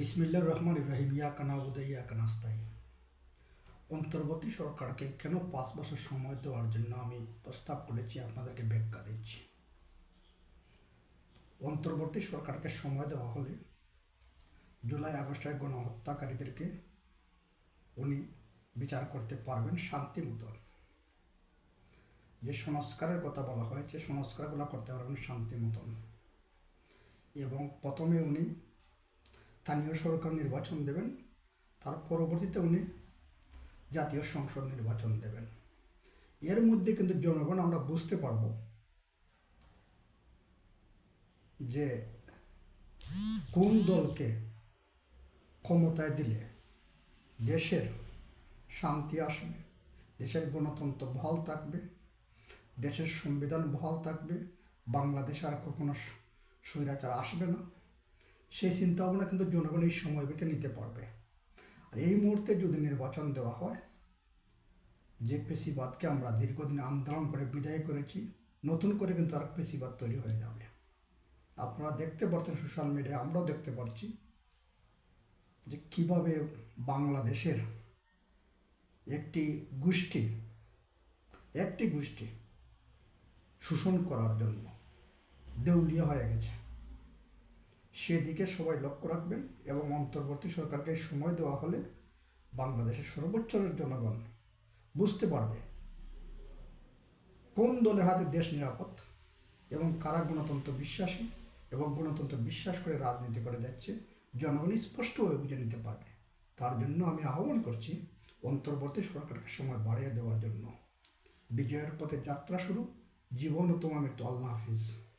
বিসমিল্লা রহমান ইব্রাহিম ইয়া কানা উদয় ইয়া কানাস্তাই অন্তর্বর্তী সরকারকে কেন পাঁচ বছর সময় দেওয়ার জন্য আমি প্রস্তাব করেছি, আপনাদেরকে ব্যাখ্যা দিচ্ছি। অন্তর্বর্তী সরকারকে সময় দেওয়া হলে জুলাই আগস্টের গণহত্যাকারীদেরকে উনি বিচার করতে পারবেন শান্তি মতন। যে সংস্কারের কথা বলা হয়েছে, সংস্কারগুলো করতে পারবেন শান্তি মতন। এবং প্রথমে উনি স্থানীয় সরকার নির্বাচন দেবেন, তার পরবর্তীতে উনি জাতীয় সংসদ নির্বাচন দেবেন। এর মধ্যে কিন্তু জনগণ আমরা বুঝতে পারব যে কোন দলকে ক্ষমতায় দিলে দেশের শান্তি আসবে, দেশের গণতন্ত্র বহাল থাকবে, দেশের সংবিধান বহাল থাকবে, বাংলাদেশে আর কখনো স্বৈরাচার আসবে না। সেই চিন্তা ভাবনা কিন্তু জনগণ এই সময় ভিতরে নিতে পারবে। আর এই মুহূর্তে যদি নির্বাচন দেওয়া হয় যে পেশিবাদকে আমরা দীর্ঘদিন আন্দোলন করে বিদায় করেছি, নতুন করে কিন্তু আর পেশিবাদ তৈরি হয়ে যাবে। আপনারা দেখতে পাচ্ছেন সোশ্যাল মিডিয়ায়, আমরাও দেখতে পাচ্ছি যে কীভাবে বাংলাদেশের একটি গোষ্ঠী একটি গোষ্ঠী শোষণ করার জন্য দেউলিয়া হয়ে গেছে। সেদিকে সবাই লক্ষ্য রাখবেন এবং অন্তর্বর্তী সরকারকে সময় দেওয়া হলে বাংলাদেশের সর্বোচ্চ জনগণ বুঝতে পারবে কোন দলের হাতে দেশ নিরাপদ এবং কারা গণতন্ত্র বিশ্বাসী এবং গণতন্ত্র বিশ্বাস করে রাজনীতি করে যাচ্ছে, জনগণ স্পষ্টভাবে বুঝে নিতে পারবে। তার জন্য আমি আহ্বান করছি অন্তর্বর্তী সরকারকে সময় বাড়িয়ে দেওয়ার জন্য। বিজয়ের পথে যাত্রা শুরু। জীবন ও তোমার মৃত্যু। আল্লাহ হাফিজ।